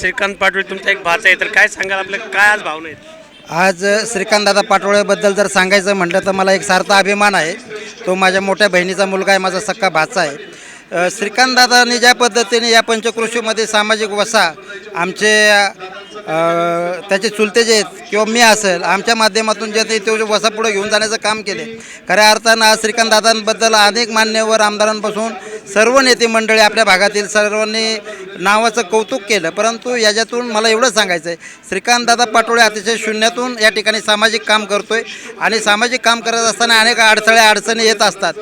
श्रीकांत पाटोळे तुमचा एक भाचा आहे. तर काय सांगाल आपल्या काय आज भावना आहेत? आज श्रीकांतदादा पाटोळेबद्दल जर सांगायचं म्हटलं तर मला एक सार्था अभिमान आहे. तो माझ्या मोठ्या बहिणीचा मुलगा आहे माझा सक्का भाचा आहे. श्रीकांतदादांनी ज्या पद्धतीने या पंचकृषीमध्ये सामाजिक वसा आमचे त्याचे चुलते जे आहेत किंवा मी असेल आमच्या माध्यमातून जे ते ते वसा पुढे घेऊन जाण्याचं काम केले. खऱ्या अर्थानं आज श्रीकांतदादांबद्दल अनेक मान्यवर आमदारांपासून सर्व नेते मंडळी आपल्या भागातील सर्वांनी नावाचं कौतुक केलं. परंतु याच्यातून मला एवढं सांगायचं आहे श्रीकांतदादा पाटोळे अतिशय शून्यातून या ठिकाणी सामाजिक काम करतोय आणि सामाजिक काम करत असताना अनेक अडथळे अडचणी येत असतात.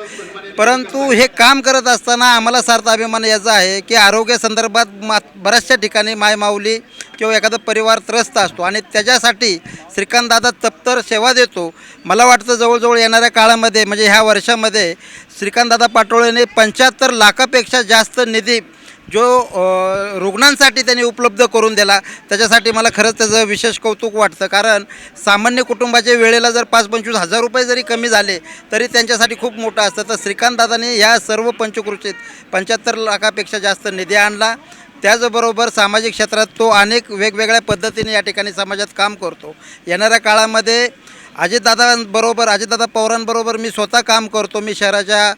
परंतु हे काम करत असताना आम्हाला सार्थ अभिमान याचा आहे की आरोग्य संदर्भात मा बऱ्याचशा ठिकाणी मायमाऊली किंवा एखादा परिवार त्रस्त असतो आणि त्याच्यासाठी श्रीकांतदादा तप्तर सेवा देतो. मला वाटतं जवळजवळ येणाऱ्या काळामध्ये म्हणजे ह्या वर्षामध्ये श्रीकांतदादा पाटोळेने पंच्याहत्तर लाखापेक्षा जास्त निधी जो रुग्णांसाठी त्यांनी उपलब्ध करून दिला त्याच्यासाठी मला खरंच त्याचं विशेष कौतुक वाटतं. कारण सामान्य कुटुंबाच्या वेळेला जर पाच पंचवीस हजार रुपये जरी कमी झाले तरी त्यांच्यासाठी खूप मोठं असतं. तर श्रीकांतदादांनी ह्या सर्व पंचकृषीत पंच्याहत्तर लाखापेक्षा जास्त निधी आणला. त्याचबरोबर सामाजिक क्षेत्रात तो अनेक वेगवेगळ्या पद्धतीने या ठिकाणी समाजात काम करतो. येणाऱ्या काळामध्ये अजितदादांबरोबर अजितदादा पवारांबरोबर मी स्वतः काम करतो. मी शहराच्या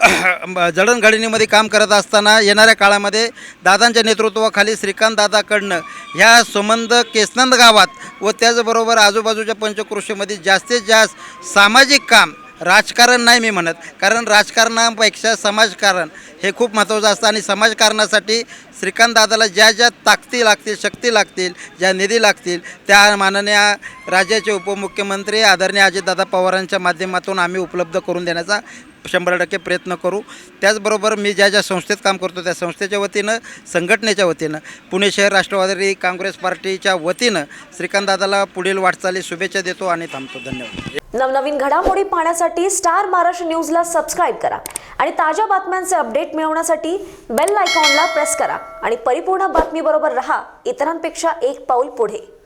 जडणघडणीमध्ये काम करत असताना येणाऱ्या काळामध्ये दादांच्या नेतृत्वाखाली श्रीकांत दादाकडनं ह्या संबंध केसनंद गावात व त्याचबरोबर आजूबाजूच्या पंचकृषीमध्ये जास्तीत जास्त सामाजिक काम राजकारण नाही मी म्हणत. कारण राजकारणापेक्षा समाजकारण हे खूप महत्त्वाचं असतं आणि समाजकारणासाठी श्रीकांत दादाला ज्या ज्या ताकदी लागतील शक्ती लागतील ज्या निधी लागतील त्या माननीय राज्याचे उपमुख्यमंत्री आदरणीय अजितदादा पवारांच्या माध्यमातून आम्ही उपलब्ध करून देण्याचा शंभर टक्के प्रयत्न करू. त्याचबरोबर मी ज्या ज्या संस्थेत काम करतो त्या संस्थेच्या वतीनं संघटनेच्या वतीनं पुणे शहर राष्ट्रवादी काँग्रेस पार्टीच्या वतीनं श्रीकांतदादाला पुढील वाटचाली शुभेच्छा देतो आणि थांबतो. धन्यवाद. नवनवीन घडामोडी पाहण्यासाठी स्टार महाराष्ट्र न्यूजला सबस्क्राईब करा आणि ताज्या बातम्यांचे अपडेट मिळवण्यासाठी बेल आयकॉनला प्रेस करा. आणि परिपूर्ण बातमीबरोबर रहा इतरांपेक्षा एक पाऊल पुढे.